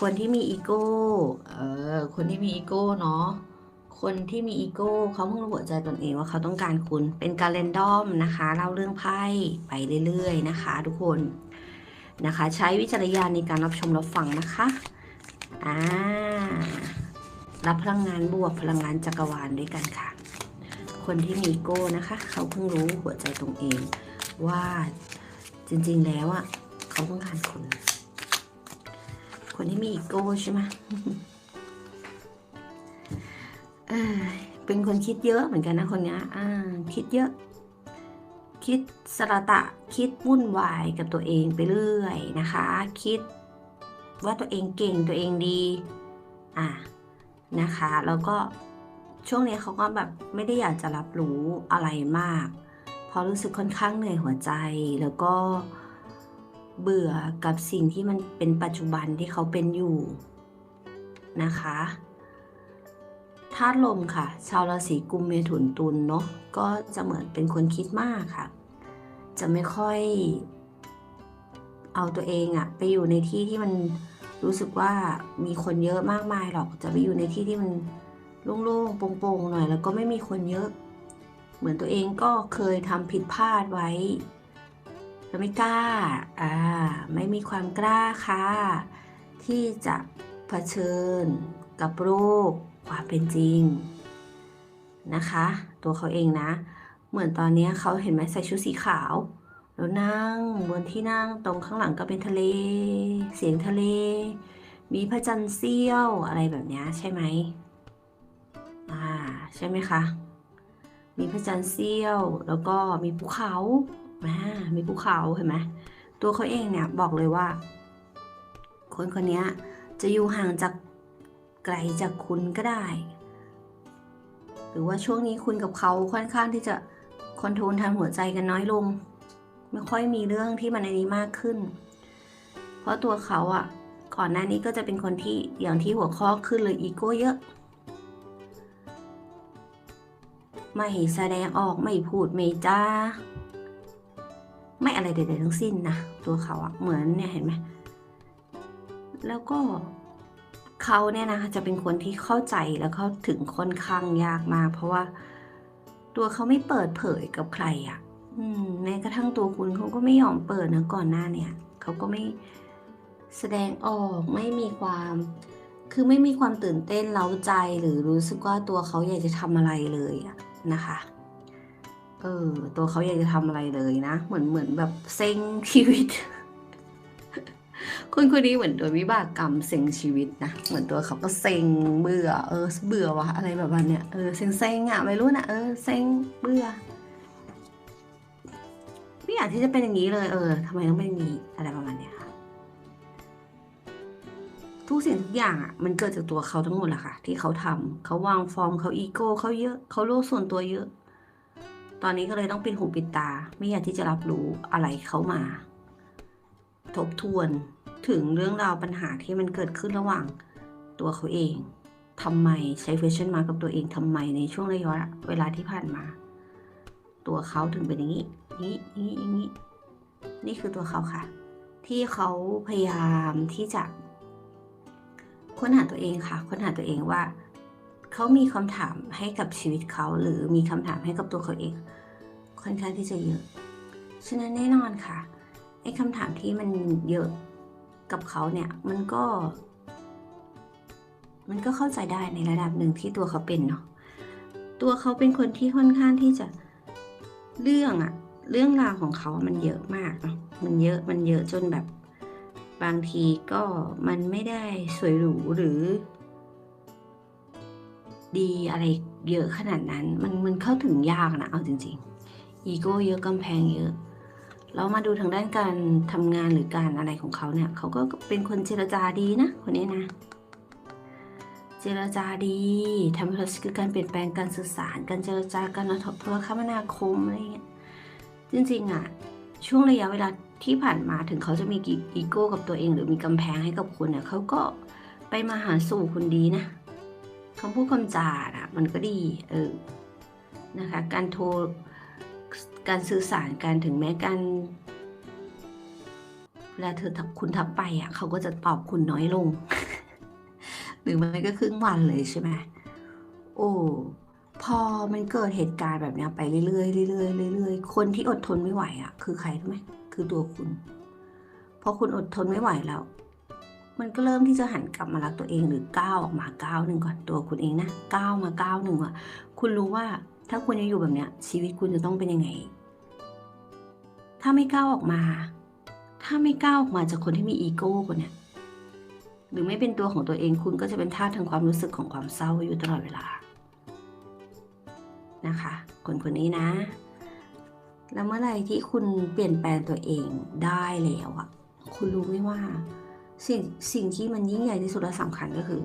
คนที่มีอีโก้ เออ คนที่มีอีโก้เนาะ คนที่มีอีโก้เขาเพิ่งรู้หัวใจตนเองว่าเขาต้องการคุณ เป็นการเรนดอมนะคะ เล่าเรื่องไพ่ไปเรื่อยๆนะคะ ทุกคนนะคะ ใช้วิจารณญาณในการรับชมรับฟังนะคะ อ่า รับพลังงานบวกพลังงานจักรวาลด้วยกันค่ะ คนที่มีอีโก้นะคะ เขาเพิ่งรู้หัวใจตรงเอง ว่าจริงๆแล้วอะเขาต้องการคุณ คนที่มีอีโก้ใช่ไหมเป็นคนคิดเยอะเหมือนกันนะคนนี้คิดเยอะ คิดสระตะ คิดวุ่นวายกับตัวเองไปเรื่อยนะคะ คิดว่าตัวเองเก่งตัวเองดี อะนะคะ แล้วก็ช่วงนี้เขาก็แบบไม่ได้อยากจะรับรู้อะไรมาก เพราะรู้สึกค่อนข้างเหนื่อยหัวใจ แล้วก็ เบื่อกับสิ่งที่มันเป็นปัจจุบันที่เขาเป็นอยู่นะคะธาตุลมค่ะ ชาวราศีกุมเมถุนตุลเนาะก็จะเหมือนเป็นคนคิดมากค่ะ จะไม่ค่อยเอาตัวเองอะไปอยู่ในที่ที่มันรู้สึกว่ามีคนเยอะมากมายหรอก จะไปอยู่ในที่ที่มันโล่งๆโปร่งๆหน่อย แล้วก็ไม่มีคนเยอะ เหมือนตัวเองก็เคยทำผิดพลาดไว้ ไม่กล้าอ่าไม่มีความกล้าค่ะ ที่จะเผชิญกับโรคความเป็นจริงนะคะ ตัวเขาเองนะ เหมือนตอนนี้เขาเห็นไหมใส่ชุดสีขาว แล้วนั่งบนที่นั่งตรงข้างหลังก็เป็นทะเล เสียงทะเล มีพระจันทร์เสี้ยวอะไรแบบนี้ใช่ไหมอ่าใช่ไหมคะมีพระจันทร์เสี้ยว แล้วก็มีภูเขา อ่ามีภูเขาเห็นไหมตัวเขาเองเนี่ยบอกเลยว่า คนคนนี้จะอยู่ห่างจากไกลจากคุณก็ได้ หรือว่าช่วงนี้คุณกับเขาค่อนข้างที่จะคอนโทรลทางหัวใจกันน้อยลง ไม่ค่อยมีเรื่องที่มันในนี้มากขึ้น เพราะตัวเขาอะก่อนหน้านี้ก็จะเป็นคนที่อย่างที่หัวข้อขึ้นเลยอีโก้เยอะไม่แสดงออกไม่พูดไม่จ้า ไม่อะไรใดๆทั้งสิ้นนะตัวเขาอะเหมือนเนี่ยเห็นไหมแล้วก็เขาเนี่ยนะคะจะเป็นคนที่เข้าใจแล้วเขาถึงค่อนข้างยากมากเพราะว่า ตัวเขาไม่เปิดเผยกับใครอะอืมแม้กระทั่งตัวคุณเขาก็ไม่ยอมเปิดนะก่อนหน้าเนี่ยเขาก็ไม่แสดงออกไม่มีความคือไม่มีความตื่นเต้นเล้าใจหรือรู้สึกว่าตัวเขาอยากจะทำอะไรเลยอะนะคะ เออ ตัวเขาอยากจะทำอะไรเลยนะ เหมือนเหมือนแบบเซ็งชีวิต คนคนนี้เหมือนโดนวิบากกรรมเซ็งชีวิตนะ เหมือนตัวเขาก็เซ็งเบื่อ เออ เบื่อวะอะไรแบบนั้นเนี่ยเออ เซ็งเซ็งอะไม่รู้นะเออ เซ็งเบื่อ ไม่อยากที่จะเป็นอย่างนี้เลย เออทำไมต้องเป็นอย่างนี้อะไรประมาณเนี้ยค่ะ ทุกสิ่งทุกอย่างอะ มันเกิดจากตัวเขาทั้งหมดแหละค่ะ ที่เขาทำเขาวางฟอร์มเขาอีโก้เขาเยอะ เขาโลกส่วนตัวเยอะ ตอนนี้ก็เลยต้องปิดหูปิดตา ไม่อยากที่จะรับรู้อะไรเข้ามา ทบทวนถึงเรื่องราวปัญหาที่มันเกิดขึ้นระหว่างตัวเขาเองทำไมใช้เฟชั่นมากับตัวเองทำไมในช่วงระยะเวลาที่ผ่านมา ตัวเขาถึงเป็นอย่างนี้นี้นี้อย่างนี้ นี่คือตัวเขาค่ะ ที่เขาพยายามที่จะค้นหาตัวเองค่ะ ค้นหาตัวเองว่า เขามีคำถามให้กับชีวิตเขา หรือมีคำถามให้กับตัวเขาเอง ค่อนข้างที่จะเยอะ ฉะนั้นแน่นอนค่ะไอ้คำถามที่มันเยอะกับเขาเนี่ยมันก็ มันก็เข้าใจได้ในระดับหนึ่งที่ตัวเขาเป็นเนาะตัวเขาเป็นคนที่ค่อนข้างที่จะเรื่องอะเรื่องราวของเขามันเยอะมากเนาะมันเยอะมันเยอะจนแบบบางทีก็มันไม่ได้สวยหรูหรือ ดีอะไรเยอะขนาดนั้น มันมันเข้าถึงยากนะเอาจริงๆ อีโก้เยอะกำแพงเยอะเรามาดูทางด้านการทำงานหรือการอะไรของเขาเนี่ยเขาก็เป็นคนเจรจาดีนะคนนี้นะ เจรจาดีทำให้คือการเปลี่ยนแปลงการสื่อสาร การเจรจาการโทรคมนาคมอะไรเงี้ยจริงๆอะช่วงระยะเวลาที่ผ่านมาถึงเขาจะมีอีโก้กับตัวเอง หรือมีกำแพงให้กับคุณเนี่ยเขาก็ไปมาหาสู่คุณดีนะ คำพูดคำจาอะมันก็ดีเออนะคะการโทรการสื่อสารกันถึงแม้การเวลาเธอทักคุณทักไปอะเขาก็จะตอบคุณน้อยลง หรือไม่ก็ครึ่งวันเลยใช่ไหมโอ้พอมันเกิดเหตุการณ์แบบนี้ไปเรื่อยๆเรื่อยๆเรื่อยๆคนที่อดทนไม่ไหวอะ คือใครรู้ไหมคือตัวคุณพอคุณอดทนไม่ไหวแล้ว มันก็เริ่มที่จะหันกลับมารักตัวเองหรือก้าวออกมาก้าวหนึ่งก่อนตัวคุณเองนะก้าวมาก้าวหนึ่งอะคุณรู้ว่าถ้าคุณยังอยู่แบบเนี้ย ชีวิตคุณจะต้องเป็นยังไง ถ้าไม่ก้าวออกมา ถ้าไม่ก้าวออกมาจากคนที่มีอีโก้คนเนี้ยหรือไม่เป็นตัวของตัวเองคุณก็จะเป็นทาสทางความรู้สึกของความเศร้าอยู่ตลอดเวลานะคะคนคนนี้นะ แล้วเมื่อไหร่ที่คุณเปลี่ยนแปลงตัวเองได้แล้วอะคุณรู้ไหมว่า สิ่งสิ่งที่มันยิ่งใหญ่ที่สุดและสำคัญก็คือ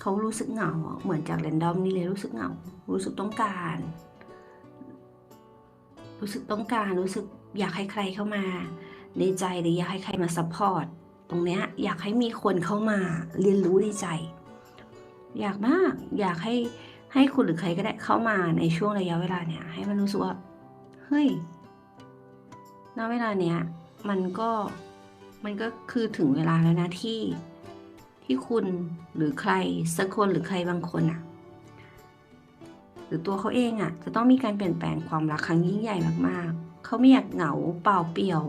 เขารู้สึกเหงาเหมือนจากแรนดอมนี่เลยรู้สึกเหงา รู้สึกต้องการ รู้สึกต้องการรู้สึกอยากให้ใครเข้ามา ในใจหรืออยากให้ใครมาซัพพอร์ตตรงเนี้ยอยากให้มีคนเข้ามาเรียนรู้ในใจ อยากมากอยากให้ให้คุณหรือใครก็ได้เข้ามาในช่วงระยะเวลาเนี้ยให้มันรู้สึกว่าเฮ้ยณเวลาเนี้ยมันก็ มันก็คือถึงเวลาแล้วนะที่ที่คุณหรือใครสักคนหรือใครบางคนอะหรือตัวเขาเองอะจะต้องมีการเปลี่ยนแปลงความรักครั้งยิ่งใหญ่มากๆ เขาไม่อยากเหงาเปล่าเปลี่ยว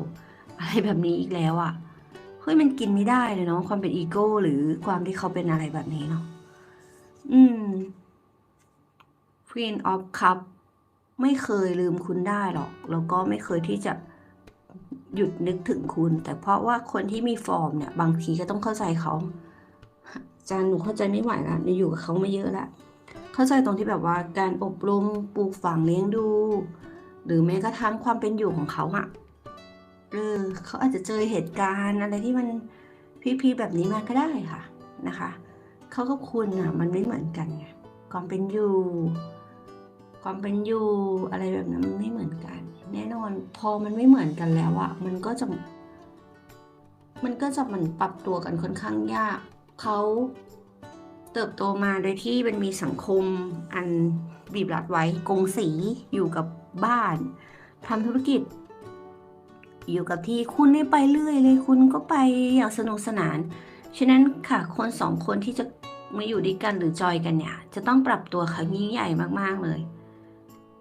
อะไรแบบนี้อีกแล้วอะเฮ้ยมันกินไม่ได้เลยเนาะความเป็นอีโก้หรือความที่เขาเป็นอะไรแบบนี้เนาะอืม Queen of Cup ไม่เคยลืมคุณได้หรอก แล้วก็ไม่เคยที่จะ หยุดนึกถึงคุณ แต่เพราะว่าคนที่มีฟอร์มเนี่ยบางทีก็ต้องเข้าใจเขาจานหนูเข้าใจไม่ไหวละหนูอยู่กับเขามาเยอะละเข้าใจตรงที่แบบว่าการอบรมปลูกฝังเลี้ยงดู หรือแม้กระทั่งความเป็นอยู่ของเขาอะเออเขาอาจจะเจอเหตุการณ์อะไรที่มันพีๆแบบนี้มาก็ได้ค่ะนะคะเขากับคุณอะมันไม่เหมือนกันไงความเป็นอยู่ ความเป็นอยู่อะไรแบบนั้นมันไม่เหมือนกัน แน่นอน พอมันไม่เหมือนกันแล้วอะมันก็จะ มันก็จะมันปรับตัวกันค่อนข้างยาก เขาเติบโตมาโดยที่มันมีสังคมอันบีบรัดไว้กงสีอยู่กับบ้านทำธุรกิจ อยู่กับที่คุณได้ไปเรื่อยเลย คุณก็ไปอย่างสนุกสนาน ฉะนั้นค่ะคนสองคนที่จะมาอยู่ด้วยกันหรือจอยกันเนี่ย จะต้องปรับตัวครั้งยิ่งใหญ่มากๆเลย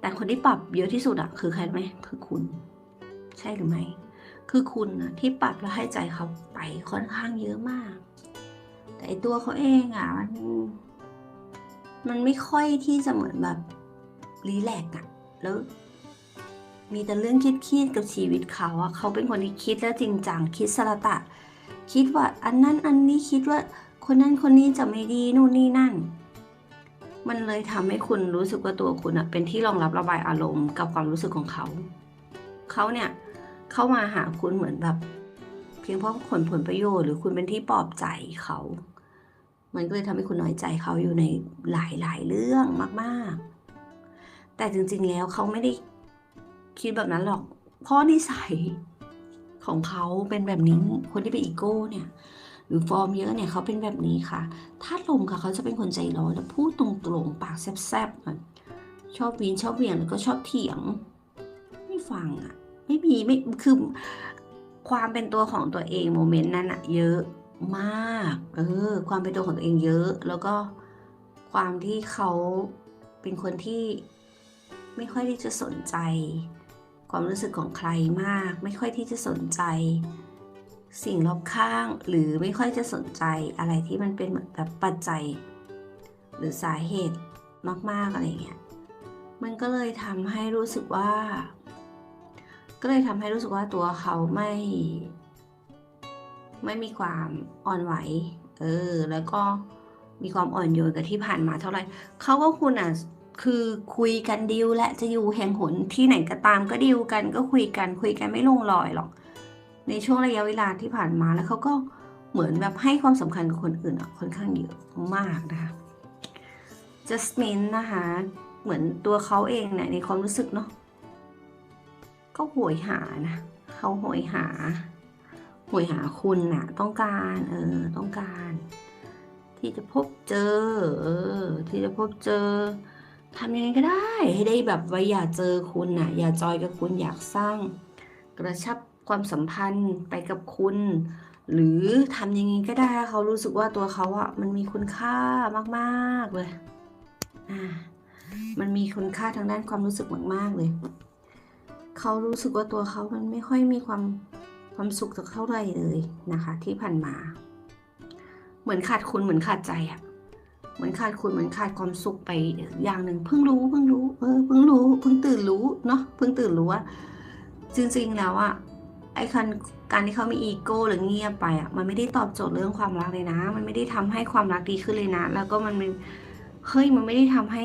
แต่คนที่ปรับเยอะที่สุดอะคือใครไหมคือคุณ ใช่หรือไม่คือคุณนะที่ปรับแล้วให้ใจเขาไปค่อนข้างเยอะมาก แต่ไอตัวเขาเองอะมันมันไม่ค่อยที่จะเหมือนแบบรีแลกอะแล้ว มีแต่เรื่องคิดๆกับชีวิตเขาอะเขาเป็นคนที่คิดแล้วจริงจังคิดสระตะ คิดว่าอันนั้นอันนี้คิดว่าคนนั้นคนนี้จะไม่ดีนู่นนี่นั่น มันเลยทำให้คุณรู้สึกว่าตัวคุณอะเป็นที่รองรับระบายอารมณ์กับความรู้สึกของเขา เขาเนี่ยเข้ามาหาคุณเหมือนแบบ เพียงเพราะผลผลประโยชน์หรือคุณเป็นที่ปลอบใจเขา มันก็เลยทำให้คุณน้อยใจเขาอยู่ในหลายๆเรื่องมากๆ แต่จริงๆแล้วเขาไม่ได้คิดแบบนั้นหรอกเพราะนิสัยของเขาเป็นแบบนี้คนที่เป็นอีโก้เนี่ย หรือฟอร์มเยอะเนี่ยเขาเป็นแบบนี้ค่ะถ้าลมค่ะเขาจะเป็นคนใจร้อนแล้วพูดตรงๆปากแซบๆชอบวีนชอบเวี่ยงแล้วก็ชอบเถียง ไม่ฟังอะไม่มีไม่คือความเป็นตัวของตัวเองโมเมนต์นั้นอะเยอะมากเออความเป็นตัวของตัวเองเยอะ แล้วก็ความที่เขาเป็นคนที่ไม่ค่อยที่จะสนใจ ความรู้สึกของใครมาก ไม่ค่อยที่จะสนใจ สิ่งรอบข้าง หรือไม่ค่อยจะสนใจอะไรที่มันเป็นเหมือนแบบปัจจัย หรือสาเหตุมากๆอะไรเงี้ยมันก็เลยทำให้รู้สึกว่า ก็เลยทำให้รู้สึกว่าตัวเขาไม่ ไม่มีความอ่อนไหว เออ แล้วก็มีความอ่อนโยนกับที่ผ่านมาเท่าไหร่เขาก็คุณอะคือคุยกันดิวและจะอยู่แห่งหนที่ไหนก็ตามก็ดิวกันก็คุยกันคุยกันไม่ลงรอยหรอก ในช่วงระยะเวลาที่ผ่านมาแล้วเขาก็เหมือนแบบให้ความสำคัญกับคนอื่นอะค่อนข้างเยอะมากนะคะจัสมินนะคะเหมือนตัวเขาเองเนี่ยในความรู้สึกเนาะก็โหยหานะเขาโหยหาโหยหาคุณน่ะต้องการเออต้องการ ที่จะพบเจอเออที่จะพบเจอทำยังไงก็ได้ ให้ได้แบบว่าอยากเจอคุณน่ะ อยากจอยกับคุณอยากสร้างกระชับ ความสัมพันธ์ไปกับคุณ หรือทำยังไงก็ได้เขารู้สึกว่าตัวเขาอะมันมีคุณค่ามากๆเลยอ่ามันมีคุณค่าทางด้านความรู้สึกมาก ๆ เลย เขารู้สึกว่าตัวเขามันไม่ค่อยมีความความสุขสักเท่าไหร่เลยนะคะ ที่ผ่านมา เหมือนขาดคุณเหมือนขาดใจอะเหมือนขาดคุณเหมือนขาดความสุขไปอย่างหนึ่งเพิ่งรู้เพิ่งรู้เออเพิ่งรู้เพิ่งตื่นรู้เนาะเพิ่งตื่นรู้ว่าจริงๆแล้วอะ ไอ้คันการที่เขามีอีโก้หรือเงียบไปอะมันไม่ได้ตอบโจทย์เรื่องความรักเลยนะ มันไม่ได้ทำให้ความรักดีขึ้นเลยนะ แล้วก็มันเฮ้ยมันไม่ได้ทำให้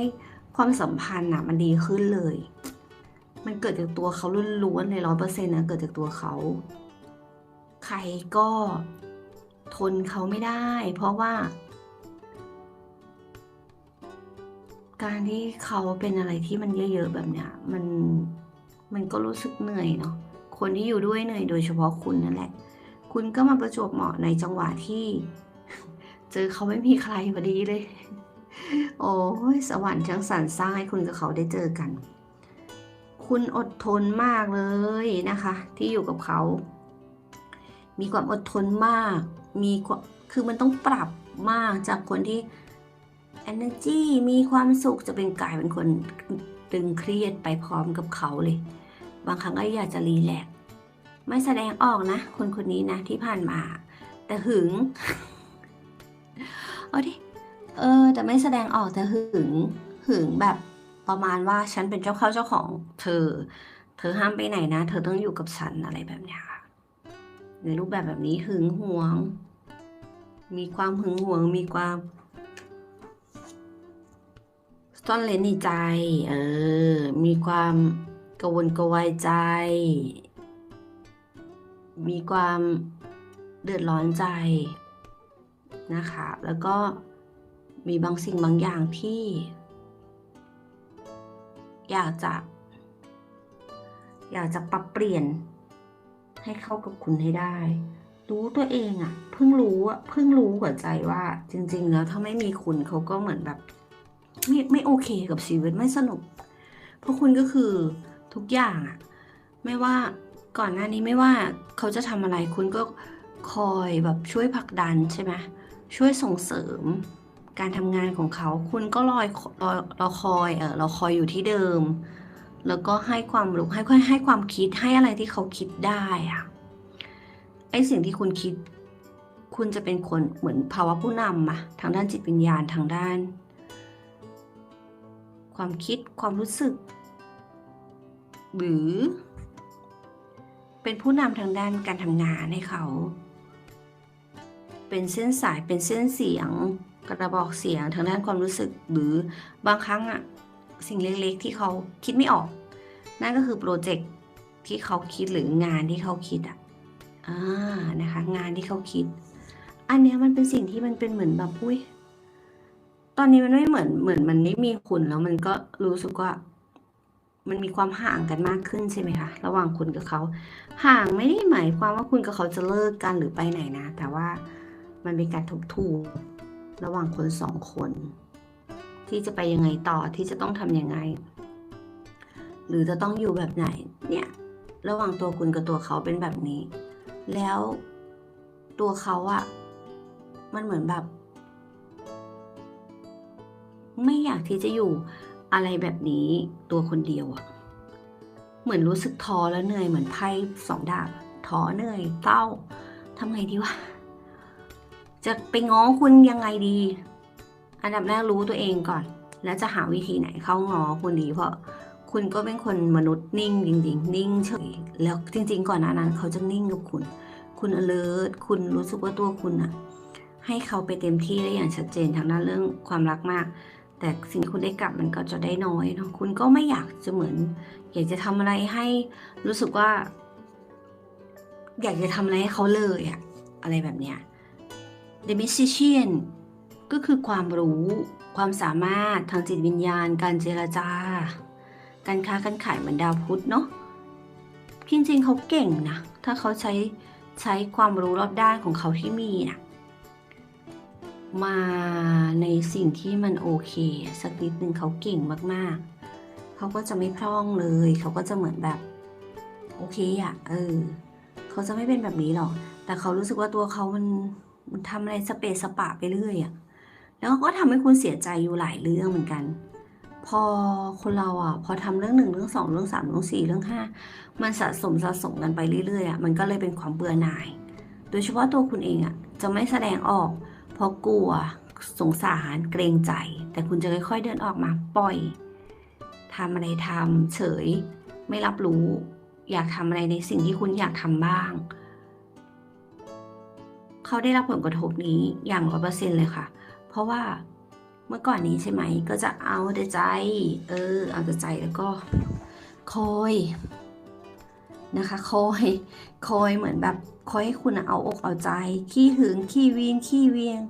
ความสัมพันธ์อะ มันดีขึ้นเลย มันเกิดจากตัวเขาล้วนๆเลยร้อยเปอร์เซ็นต์นะเกิดจากตัวเขา ใครก็ทนเขาไม่ได้ เพราะว่า การที่เขาเป็นอะไรที่มันเยอะๆแบบเนี้ยมันมันก็รู้สึกเหนื่อยเนาะ คนที่อยู่ด้วยเหนื่อยโดยเฉพาะคุณนั่นแหละ คุณก็มาประจบเหมาะในจังหวะที่ เจอเขาไม่มีใครพอดีเลย โอ้ยสวรรค์ช่างสรรสร้างให้คุณกับเขาได้เจอกัน คุณอดทนมากเลยนะคะ ที่อยู่กับเขา มีความอดทนมาก มีความคือมันต้องปรับมากจากคนที่ energy มีความสุขจะเป็นกลายเป็นคนตึงเครียดไปพร้อมกับเขาเลย บางครั้งก็อยากจะรีแลก ไม่แสดงออกนะ คนคนนี้นะที่ผ่านมา แต่หึง เอาดิ เออ แต่ไม่แสดงออกแต่หึง หึงแบบประมาณว่าฉันเป็นเจ้าเข้าเจ้าของเธอ เธอห้ามไปไหนนะ เธอต้องอยู่กับฉันอะไรแบบเนี้ยค่ะ ในรูปแบบแบบนี้หึงหวง มีความหึงหวง มีความซ่อนเร้นในใจ เออ มีความกวนกวายใจ มีความเดือดร้อนใจนะคะ แล้วก็มีบางสิ่งบางอย่างที่ อยากจะ อยากจะปรับเปลี่ยนให้เข้ากับคุณให้ได้ รู้ตัวเองอะเพิ่งรู้อะเพิ่งรู้หัวใจว่า จริง ๆ แล้วถ้าไม่มีคุณเขาก็เหมือนแบบ ไม่ไม่โอเคกับชีวิตไม่สนุก เพราะคุณก็คือทุกอย่างอะไม่ว่า ก่อนหน้านี้ไม่ว่าเขาจะทำอะไรคุณก็คอยแบบช่วยผลักดันใช่ไหมช่วยส่งเสริมการทำงานของเขา คุณก็รอยรอรอคอยเออเราคอยอยู่ที่เดิม แล้วก็ให้ความรู้ให้ค่อยให้ความคิดให้อะไรที่เขาคิดได้อะไอสิ่งที่คุณคิด คุณจะเป็นคนเหมือนภาวะผู้นำอะทางด้านจิตวิญญาณทางด้าน ความคิดความรู้สึก หรือ เป็นผู้นำทางด้านการทำงานให้เขา เป็นเส้นสายเป็นเส้นเสียงกระบอกเสียงทางด้านความรู้สึกหรือบางครั้งอะสิ่งเล็กๆที่เขาคิดไม่ออก นั่นก็คือโปรเจกต์ที่เขาคิดหรืองานที่เขาคิดอะอ่านะคะ งานที่เขาคิด อันนี้มันเป็นสิ่งที่มันเป็นเหมือนแบบอุ้ยตอนนี้มันไม่เหมือนเหมือนมันไม่มีคุณแล้วมันก็รู้สึกว่า มันมีความห่างกันมากขึ้นใช่ไหมคะระหว่างคุณกับเขา ห่างไม่ได้หมายความว่าคุณกับเขาจะเลิกกันหรือไปไหนนะ แต่ว่ามันเป็นการทบทวนระหว่างคนสองคน ที่จะไปยังไงต่อที่จะต้องทำยังไง หรือจะต้องอยู่แบบไหนเนี่ยระหว่างตัวคุณกับตัวเขาเป็นแบบนี้ แล้วตัวเขาอะมันเหมือนแบบ ไม่อยากที่จะอยู่ อะไรแบบนี้ตัวคนเดียวอะเหมือนรู้สึกท้อแล้วเหนื่อยเหมือนไพ่สองดาบท้อเหนื่อยเศร้าทำไงดีวะจะไปง้อคุณยังไงดี อันดับแรกรู้ตัวเองก่อน แล้วจะหาวิธีไหนเข้าง้อคุณดีเพราะคุณก็เป็นคนมนุษย์นิ่งจริง ๆ นิ่งเฉยแล้วจริง ๆ ก่อนหน้านั้น เขาจะนิ่งกับคุณ คุณ alert คุณรู้สึกว่าตัวคุณอะให้เขาไปเต็มที่ได้อย่างชัดเจนทางด้านเรื่องความรักมาก แต่สิ่งที่คุณได้กลับมันก็จะได้น้อยเนาะคุณก็ไม่อยากจะเหมือน อยากจะทำอะไรให้รู้สึกว่า อยากจะทำอะไรให้เขาเลยอะอะไรแบบเนี้ย The Magician ก็คือความรู้ ความสามารถทางจิตวิญญาณ การเจรจา การค้าการขายเหมือนดาวพุธเนาะจริงๆเขาเก่งนะ ถ้าเขาใช้ใช้ความรู้รอบด้านของเขาที่มีนะ มาในสิ่งที่มันโอเค สักนิดนึงเขาเก่งมากๆ เขาก็จะไม่พร่องเลย เขาก็จะเหมือนแบบ โอเคอะเออ เขาจะไม่เป็นแบบนี้หรอก แต่เขารู้สึกว่าตัวเขามันมันทำอะไรสเปซสปะไปเรื่อยอะแล้วก็ทำให้คุณเสียใจอยู่หลายเรื่องเหมือนกัน พอคนเราอะ พอทำเรื่องหนึ่งเรื่องสองเรื่องสามเรื่องสี่เรื่องห้ามันสะสมสะสมกันไปเรื่อยๆอะมันก็เลยเป็นความเบื่อหน่าย โดยเฉพาะตัวคุณเองอะจะไม่แสดงออก ราะกลัวสงสารเกรงใจ แต่คุณจะค่อย ๆ เดินออกมาปล่อยทำอะไรทำเฉย ไม่รับรู้ อยากทำอะไรในสิ่งที่คุณอยากทำบ้าง เขาได้รับผลกระทบนี้อย่างร้อยเปอร์เซ็นเลยค่ะ เพราะว่าเมื่อก่อนนี้ใช่ไหม ก็จะเอาแต่ใจ เออ เอาแต่ใจแล้วก็คอย นะคะคอยคอยเหมือนแบบคอยให้คุณเอาอกเอาใจ ขี้หึงขี้วีนขี้เวียง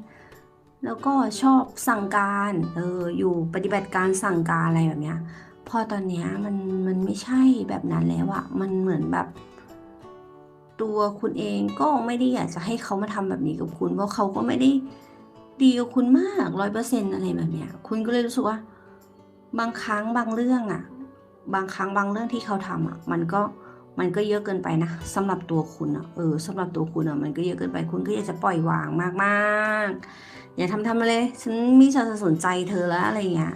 แล้วก็ชอบสั่งการเอออยู่ปฏิบัติการสั่งการอะไรแบบเนี้ยพอตอนเนี้ยมันมันไม่ใช่แบบนั้นแล้วอะมันเหมือนแบบ ตัวคุณเองก็ไม่ได้อยากจะให้เขามาทำแบบนี้กับคุณ เพราะเขาก็ไม่ได้ดีกับคุณมากร้อยเปอร์เซ็นอะไรแบบเนี้ยคุณก็เลยรู้สึกว่า บางครั้งบางเรื่องอะบางครั้งบางเรื่องที่เขาทำอะมันก็ มันก็เยอะเกินไปนะสำหรับตัวคุณอะเออสำหรับตัวคุณอะมันก็เยอะเกินไปคุณก็อยากจะปล่อยวางมากๆ อย่าทำทำมาเลย ฉันไม่จะสนใจเธอแล้วอะไรเงี้ย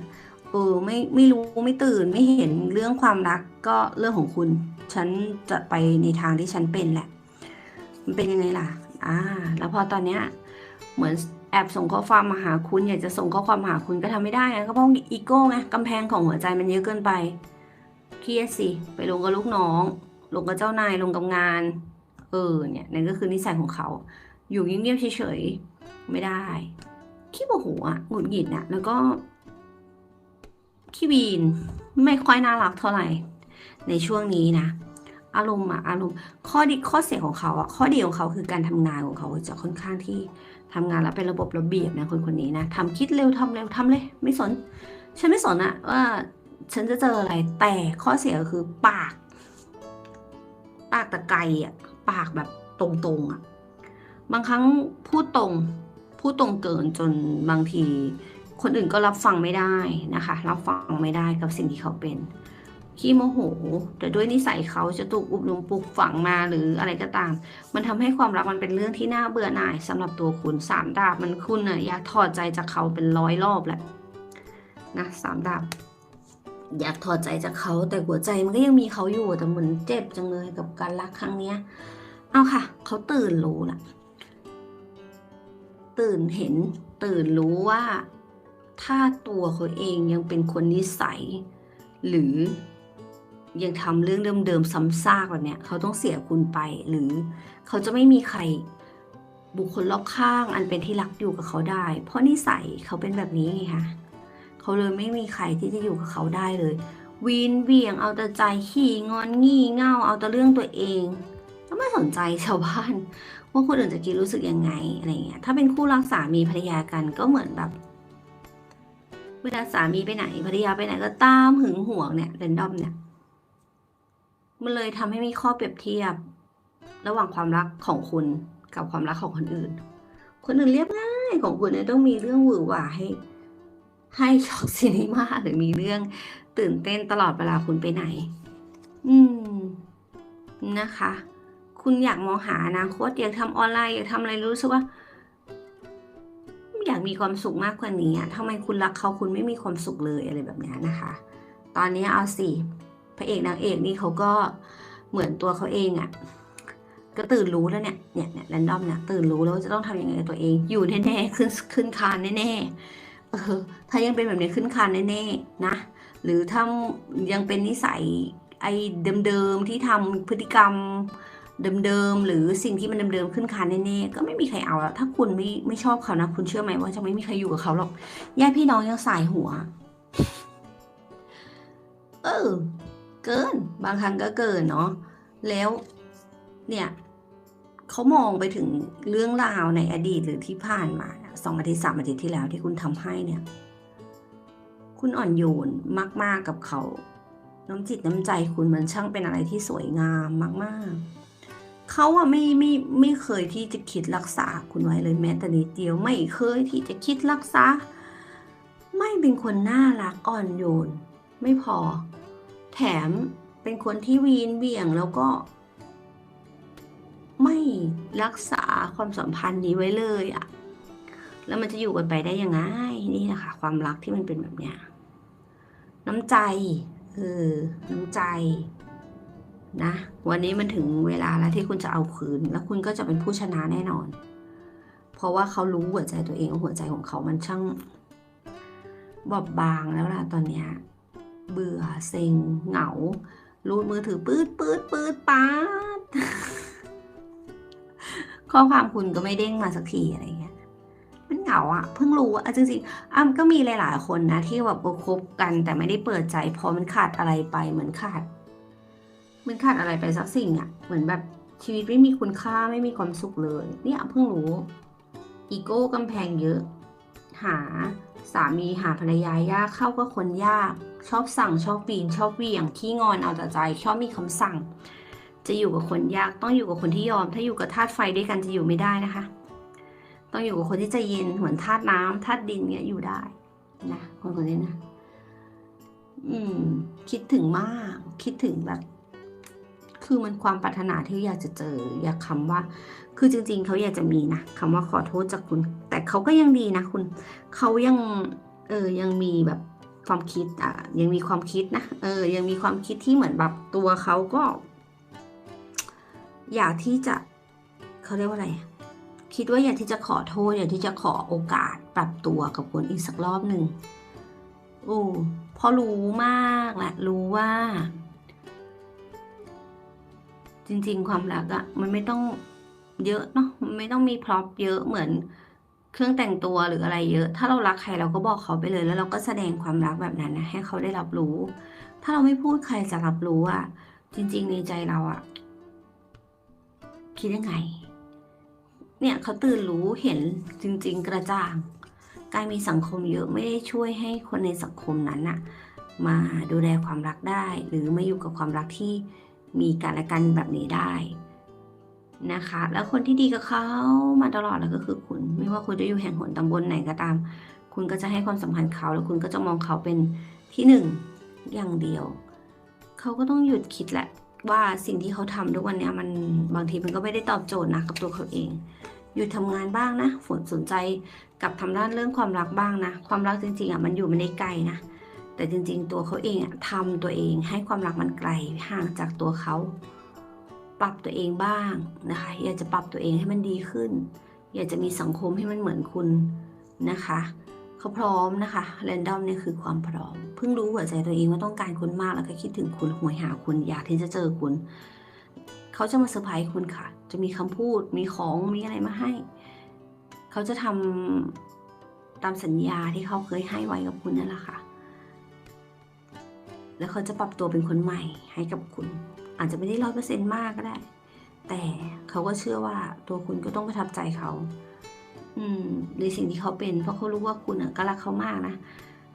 เออไม่ไม่รู้ไม่ตื่นไม่เห็นเรื่องความรักก็เรื่องของคุณ ฉันจะไปในทางที่ฉันเป็นแหละ มันเป็นยังไงล่ะอ่าแล้วพอตอนเนี้ยเหมือนแอบส่งข้อความมาหาคุณ อยากจะส่งข้อความมาหาคุณก็ทำไม่ได้ไงก็เพราะอีโก้ไงกำแพงของหัวใจมันเยอะเกินไปเครียดสิไปลงกับลูกน้อง ลงกับเจ้านายลงกับงาน เออเนี่ยนั่นก็คือนิสัยของเขา อยู่เงียบๆเฉยๆไม่ได้ขี้โมโหอะหงุดหงิดอะแล้วก็ขี้วีนไม่ค่อยน่ารักเท่าไหร่ ในช่วงนี้นะ อารมณ์อะอารมณ์ข้อดีข้อเสียของเขาอะข้อดีของเขาคือการทำงานของเขาจะค่อนข้างที่ทำงานแล้วเป็นระบบระเบียบนะคนคนนี้นะทำคิดเร็วทำเร็วทำเลย ไม่สน ฉันไม่สนอะว่าฉันจะเจออะไรแต่ข้อเสียก็คือปาก ปากตะไกอะปากแบบตรงๆอะบางครั้งพูดตรงพูดตรงเกินจนบางที คนอื่นก็รับฟังไม่ได้นะคะ รับฟังไม่ได้กับสิ่งที่เขาเป็นขี้โมโห แต่ด้วยนิสัยเขาจะถูกอุบลมปลูกฝังมาหรืออะไรก็ตาม มันทำให้ความรักมันเป็นเรื่องที่น่าเบื่อหน่ายสำหรับตัวคุณสามดาบมันคุณน่ะอยากถอดใจจากเขาเป็นร้อยรอบแหละนะสามดาบ อยากถอดใจจากเขาแต่หัวใจมันก็ยังมีเขาอยู่แต่เหมือนเจ็บจังเลยกับการรักครั้งเนี้ย เอาค่ะ เขาตื่นรู้ละตื่นเห็นตื่นรู้ว่า ถ้าตัวเขาเองยังเป็นคนนิสัย หรือยังทำเรื่องเดิมๆซ้ำซากแบบเนี้ยเขาต้องเสียคุณไปหรือเขาจะไม่มีใครบุคคลรอบข้างอันเป็นที่รักอยู่กับเขาได้ เพราะนิสัยเขาเป็นแบบนี้ไงคะ เขาเลยไม่มีใครที่จะอยู่กับเขาได้เลยวีนเวียงเอาแต่ใจขี้งอนงี่เง่าเอาแต่เรื่องตัวเองก็ไม่สนใจชาวบ้าน ว่าคนอื่นจะคิดรู้สึกยังไงอะไรเงี้ยถ้าเป็นคู่รักสามีภรรยากันก็เหมือนแบบ เวลาสามีไปไหนภรรยาไปไหนก็ตามหึงหวงเนี่ยเรนดอมเนี่ยมันเลยทำให้มีข้อเปรียบเทียบ ระหว่างความรักของคุณกับความรักของคนอื่น คนอื่นเรียบง่ายของคุณเนี่ยต้องมีเรื่องหวือหวาให้ ให้ช็อกซินิมาหรือมีเรื่องตื่นเต้นตลอดเวลาคุณไปไหน อืม นะคะ คุณอยากมองหาอนาคตอยากทำออนไลน์อยากทำอะไรรู้สึกว่า อยากมีความสุขมากกว่านี้อะทำไมคุณรักเขาคุณไม่มีความสุขเลยอะไรแบบนี้นะคะ ตอนนี้เอาสิพระเอกนางเอกนี่เขาก็เหมือนตัวเขาเองอะ่ะก็ตื่นรู้แล้วเนี่ยเนี่ยเนี่ยแรนดอมเนี่ยตื่นรู้แล้วจะต้องทำยังไงกับตัวเอง อยู่แน่ๆขึ้นขึ้นคานแน่ๆ ถ้ายังเป็นแบบนี้ขึ้นคานแน่ๆนะ หรือถ้ายังเป็นนิสัยไอ้เดิมๆที่ทำพฤติกรรมเดิมๆหรือสิ่งที่มันเดิมๆขึ้นคานแน่ๆก็ไม่มีใครเอาแล้วถ้าคุณไม่ไม่ชอบเขานะคุณเชื่อไหมว่าจะไม่มีใครอยู่กับเขาหรอกญาติพี่น้องยังสายหัว เออ เกิน บางครั้งก็เกินเนาะแล้วเนี่ยเขามองไปถึงเรื่องราวในอดีตหรือที่ผ่านมา สองอาทิตย์สามอาทิตย์ที่แล้วที่คุณทำให้เนี่ย คุณอ่อนโยนมาก ๆกับเขา น้ำจิตน้ำใจคุณมันช่างเป็นอะไรที่สวยงามมากๆ เขาอะไม่ไม่ไม่เคยที่จะคิดรักษาคุณไว้เลยแม้แต่นิดเดียวไม่เคยที่จะคิดรักษา ไม่เป็นคนน่ารักอ่อนโยน ไม่พอ แถมเป็นคนที่วีนเบี่ยงแล้วก็ไม่รักษาความสัมพันธ์นี้ไว้เลยอะ แล้วมันจะอยู่กันไปได้ยังไง นี่แหละค่ะความรักที่มันเป็นแบบเนี้ยน้ำใจเออน้ำใจนะวันนี้มันถึงเวลาแล้วที่คุณจะเอาคืน แล้วคุณก็จะเป็นผู้ชนะแน่นอน เพราะว่าเขารู้หัวใจตัวเองหัวใจของเขามันช่างบอบบางแล้วล่ะตอนเนี้ยเบื่อเซ็งเหงา รูดมือถือปื๊ดปื๊ดปื๊ดป๊าดข้อความคุณก็ไม่เด้งมาสักทีอะไรเงี้ย มันเหงาอะเพิ่งรู้อะจริงๆอ้ำก็มีหลายๆคนนะที่แบบคบกัน แต่ไม่ได้เปิดใจพอมันขาดอะไรไปเหมือนขาด มันขาดอะไรไปสักสิ่งอะเหมือนแบบชีวิตไม่มีคุณค่าไม่มีความสุขเลย เนี่ยเพิ่งรู้อีโก้กำแพงเยอะ หาสามีหาภรรยายากเข้าก็คนยาก ชอบสั่งชอบปีนชอบเวี่ยงขี้งอนเอาแต่ใจชอบมีคำสั่ง จะอยู่กับคนยากต้องอยู่กับคนที่ยอม ถ้าอยู่กับธาตุไฟด้วยกันจะอยู่ไม่ได้นะคะ ต้องอยู่กับคนที่ใจเย็นเหมือนธาตุน้ำธาตุดินเนี่ยอยู่ได้นะคนคนนี้นะ อืม คิดถึงมาก คิดถึงแบบ คือมันความปรารถนาที่อยากจะเจอ อยากคำว่า คือจริง ๆเขาอยากจะมีนะคำว่าขอโทษจากคุณ แต่เขาก็ยังดีนะคุณเขายัง เออยังมีแบบความคิดอะยังมีความคิดนะเออ ยังมีความคิดที่เหมือนแบบตัวเขาก็ อยากที่จะเขาเรียกว่าอะไร คิดว่าอยากที่จะขอโทษอยากที่จะขอโอกาสปรับตัวกับคนอีกสักรอบหนึ่งโอ้พราะรู้มากแหละรู้ว่า จริง ๆ ความรักอะมันไม่ต้องเยอะเนาะมันไม่ต้องมีพร็อพเยอะเหมือนเครื่องแต่งตัวหรืออะไรเยอะ ถ้าเรารักใครเราก็บอกเขาไปเลย แล้วเราก็แสดงความรักแบบนั้นนะให้เขาได้รับรู้ ถ้าเราไม่พูดใครจะรับรู้อะจริง ๆ ในใจเราอะคิดยังไง เนี่ยเขาตื่นรู้เห็นจริง ๆ กระจ่าง การมีสังคมเยอะไม่ได้ช่วยให้คนในสังคมนั้นน่ะมาดูแลความรักได้ หรือมาอยู่กับความรักที่มีกันและกันแบบนี้ได้นะคะ แล้วคนที่ดีกับเขามาตลอดแล้วก็คือคุณ ไม่ว่าคุณจะอยู่แห่งหนตำบลไหนก็ตาม คุณก็จะให้ความสัมพันธ์เขาแล้วคุณก็จะมองเขาเป็นที่หนึ่งอย่างเดียว เขาก็ต้องหยุดคิดแหละ ว่าสิ่งที่เขาทำทุกวันนี้มันบางทีมันก็ไม่ได้ตอบโจทย์นะกับตัวเขาเองหยุดทำงานบ้างนะฝนสนใจกับทำด้านเรื่องความรักบ้างนะ ความรักจริงๆอะมันอยู่ไม่ได้ไกลนะ แต่จริงๆ ตัวเขาเองอะทำตัวเองให้ความรักมันไกลห่างจากตัวเขา ปรับตัวเองบ้างนะคะ อยากจะปรับตัวเองให้มันดีขึ้น อยากจะมีสังคมให้มันเหมือนคุณนะคะ เขาพร้อมนะคะแรนดอมเนี่ยคือความพร้อม เพิ่งรู้หัวใจตัวเองว่าต้องการคุณมากแล้วก็คิดถึงคุณหวยหาคุณอยากที่จะเจอคุณ เขาจะมาเซอร์ไพรส์คุณค่ะ จะมีคำพูดมีของมีอะไรมาให้ เขาจะทำตามสัญญาที่เขาเคยให้ไว้กับคุณนั่นแหละค่ะ แล้วเขาจะปรับตัวเป็นคนใหม่ให้กับคุณ อาจจะไม่ได้ร้อยเปอร์เซ็นต์มากก็ได้ แต่เขาก็เชื่อว่าตัวคุณก็ต้องประทับใจเขา ในสิ่งที่เขาเป็น เพราะเขารู้ว่าคุณอะก็รักเขามากนะ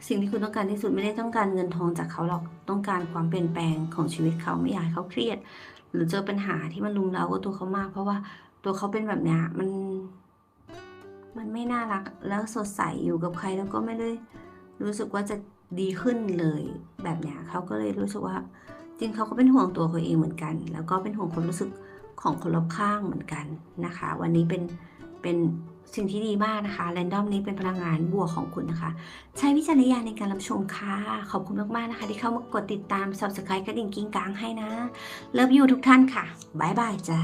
สิ่งที่คุณต้องการที่สุดไม่ได้ต้องการเงินทองจากเขาหรอก ต้องการความเปลี่ยนแปลงของชีวิตเขาไม่อยากเขาเครียด หรือเจอปัญหาที่มันลุมเร้ากับตัวเขามาก เพราะว่าตัวเขาเป็นแบบเนี้ยมัน มันไม่น่ารักแล้วสดใสอยู่กับใครแล้วก็ไม่ได้รู้สึกว่าจะดีขึ้นเลยแบบเนี้ยเขาก็เลยรู้สึกว่า จริงเขาก็เป็นห่วงตัวเขาเองเหมือนกัน แล้วก็เป็นห่วงความรู้สึกของคนรอบข้างเหมือนกันนะคะ วันนี้เป็นเป็น สิ่งที่ดีมากนะคะแรนดอมนี้เป็นพลังงานบวกของคุณนะคะ ใช้วิจารณญาณในการรับชมค่ะ ขอบคุณมากๆนะคะ ที่เข้ามากดติดตาม subscribe กระดิ่งกิ้งกางให้นะ เลิฟยูทุกท่านค่ะ บ๊ายบายจ้า